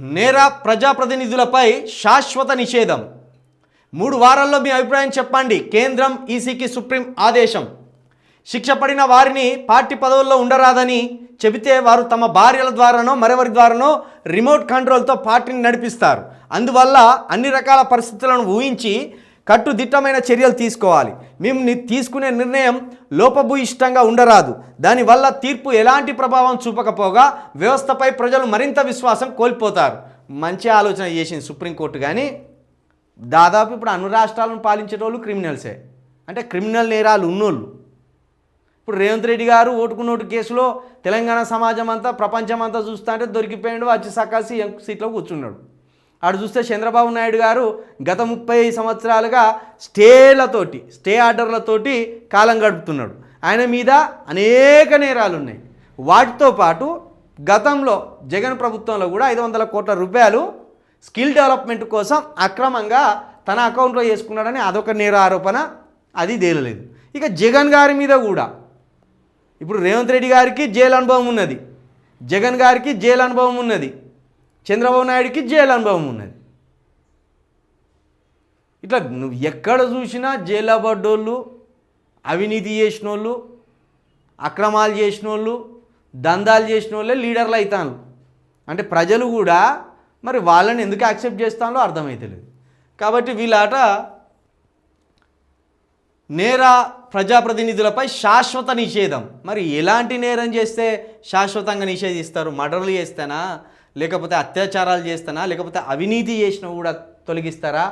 నేర ప్రజాప్రతినిధులపై శాశ్వత నిషేధం. మూడు వారాల్లో మీ అభిప్రాయం చెప్పండి. కేంద్రం ఈసీకి సుప్రీం ఆదేశం. శిక్ష పడిన వారిని పార్టీ పదవుల్లో ఉండరాదని చెబితే వారు తమ భార్యల ద్వారానో మరెవరి ద్వారానో రిమోట్ కంట్రోల్తో పార్టీని నడిపిస్తారు. అందువల్ల అన్ని రకాల పరిస్థితులను ఊహించి కట్టుదిట్టమైన చర్యలు తీసుకోవాలి. మేము తీసుకునే నిర్ణయం లోపభూయిష్టంగా ఉండరాదు. దానివల్ల తీర్పు ఎలాంటి ప్రభావం చూపకపోగా వ్యవస్థపై ప్రజలు మరింత విశ్వాసం కోల్పోతారు. మంచి ఆలోచన చేసింది సుప్రీంకోర్టు కానీ దాదాపు ఇప్పుడు అన్ని రాష్ట్రాలను పాలించేటోళ్ళు క్రిమినల్సే. అంటే క్రిమినల్ నేరాలు ఉన్నోళ్ళు. ఇప్పుడు రేవంత్ రెడ్డి గారు ఓటుకు నోటు కేసులో తెలంగాణ సమాజం అంతా ప్రపంచం అంతా చూస్తా అంటే దొరికిపోయాడు వచ్చి సకాసి సీట్లో కూర్చున్నాడు. ఆడు చూస్తే చంద్రబాబు నాయుడు గారు గత ముప్పై సంవత్సరాలుగా స్టేలతోటి స్టే ఆర్డర్లతోటి కాలం గడుపుతున్నాడు. ఆయన మీద అనేక నేరాలు ఉన్నాయి. వాటితో పాటు గతంలో జగన్ ప్రభుత్వంలో కూడా ఐదు వందల కోట్ల రూపాయలు స్కిల్ డెవలప్మెంట్ కోసం అక్రమంగా తన అకౌంట్లో వేసుకున్నాడని అదొక నేర ఆరోపణ అది తేలలేదు. ఇక జగన్ గారి మీద కూడా ఇప్పుడు రేవంత్ రెడ్డి గారికి జైలు అనుభవం ఉన్నది. జగన్ గారికి జైలు అనుభవం ఉన్నది. చంద్రబాబు నాయుడికి జైలు అనుభవం ఉన్నది. ఇట్లా నువ్వు ఎక్కడ చూసినా జైలు పడ్డోళ్ళు అవినీతి చేసిన వాళ్ళు అక్రమాలు చేసిన వాళ్ళు దందాలు చేసిన వాళ్ళే లీడర్లు అవుతాను అంటే ప్రజలు కూడా మరి వాళ్ళని ఎందుకు యాక్సెప్ట్ చేస్తానో అర్థమవుతలేదు కాబట్టి వీళ్ళాట నేర ప్రజాప్రతినిధులపై శాశ్వత నిషేధం. మరి ఎలాంటి నేరం చేస్తే శాశ్వతంగా నిషేధిస్తారు? మర్డర్లు చేస్తేనా? లేకపోతే అత్యాచారాలు చేస్తానా? లేకపోతే అవినీతి చేసినా కూడా తొలగిస్తారా?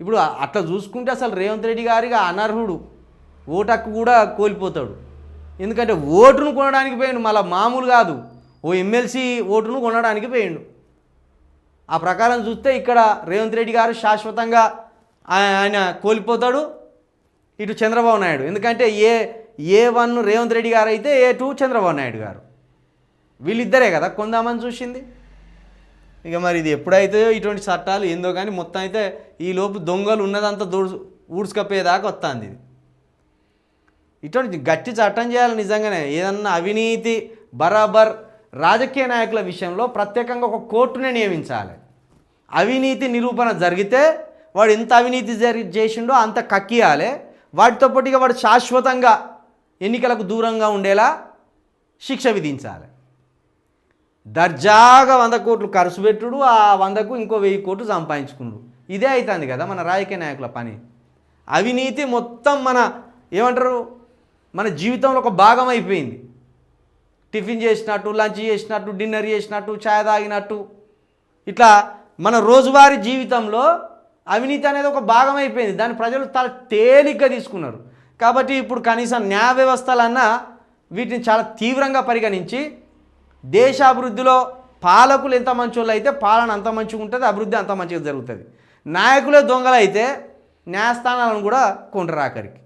ఇప్పుడు అట్లా చూసుకుంటే అసలు రేవంత్ రెడ్డి గారిగా అనర్హుడు. ఓటు హక్కు కూడా కోల్పోతాడు. ఎందుకంటే ఓటును కొనడానికి పోయిండు మళ్ళీ మామూలు కాదు. ఓ ఎమ్మెల్సీ ఓటును కొనడానికి పోయిండు. ఆ ప్రకారం చూస్తే ఇక్కడ రేవంత్ రెడ్డి గారు శాశ్వతంగా ఆయన కోల్పోతాడు. ఇటు చంద్రబాబు నాయుడు. ఎందుకంటే A A one Revanth Reddy garu అయితే ఏ టూ చంద్రబాబు నాయుడు గారు. వీళ్ళిద్దరే కదా కొందామని చూసింది. ఇక మరి ఇది ఎప్పుడైతే ఇటువంటి చట్టాలు ఏందో కానీ మొత్తం అయితే ఈ లోపు దొంగలు ఉన్నదంతా దూడు ఊడ్చుకపోయేదాకా వస్తుంది ఇది. ఇటువంటి గట్టి చట్టం చేయాలి నిజంగానే. ఏదన్నా అవినీతి బరాబర్ రాజకీయ నాయకుల విషయంలో ప్రత్యేకంగా ఒక కోర్టునే నియమించాలి. అవినీతి నిరూపణ జరిగితే వాడు ఎంత అవినీతి జరి చేసిండో అంత కక్కియాలి. వాటితో పాటు ఇక వాడు శాశ్వతంగా ఎన్నికలకు దూరంగా ఉండేలా శిక్ష విధించాలి. దర్జాగా వంద కోట్లు ఖర్చు పెట్టుడు ఆ వందకు ఇంకో వెయ్యి కోట్లు సంపాదించుకున్నాడు ఇదే అవుతుంది కదా మన రాజకీయ నాయకుల పని. అవినీతి మొత్తం మన ఏమంటారు మన జీవితంలో ఒక భాగం అయిపోయింది. టిఫిన్ చేసినట్టు లంచ్ చేసినట్టు డిన్నర్ చేసినట్టు ఛాయ్ తాగినట్టు. ఇట్లా మన రోజువారీ జీవితంలో అవినీతి అనేది ఒక భాగం అయిపోయింది. దాన్ని ప్రజలు చాలా తేలిగ్గా తీసుకున్నారు. కాబట్టి ఇప్పుడు కనీసం న్యాయ వ్యవస్థలన్నా వీటిని చాలా తీవ్రంగా పరిగణించి దేశ అభివృద్ధిలో పాలకులు ఎంత మంచోళ్ళు అయితే పాలన అంత మంచిగా ఉంటుంది అభివృద్ధి అంత మంచిగా జరుగుతుంది. నాయకులే దొంగలు అయితే న్యాయస్థానాలను కూడా కొంటరాకరికి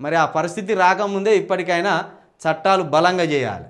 మరి ఆ పరిస్థితి రాకముందే ఇప్పటికైనా చట్టాలు బలంగా చేయాలి.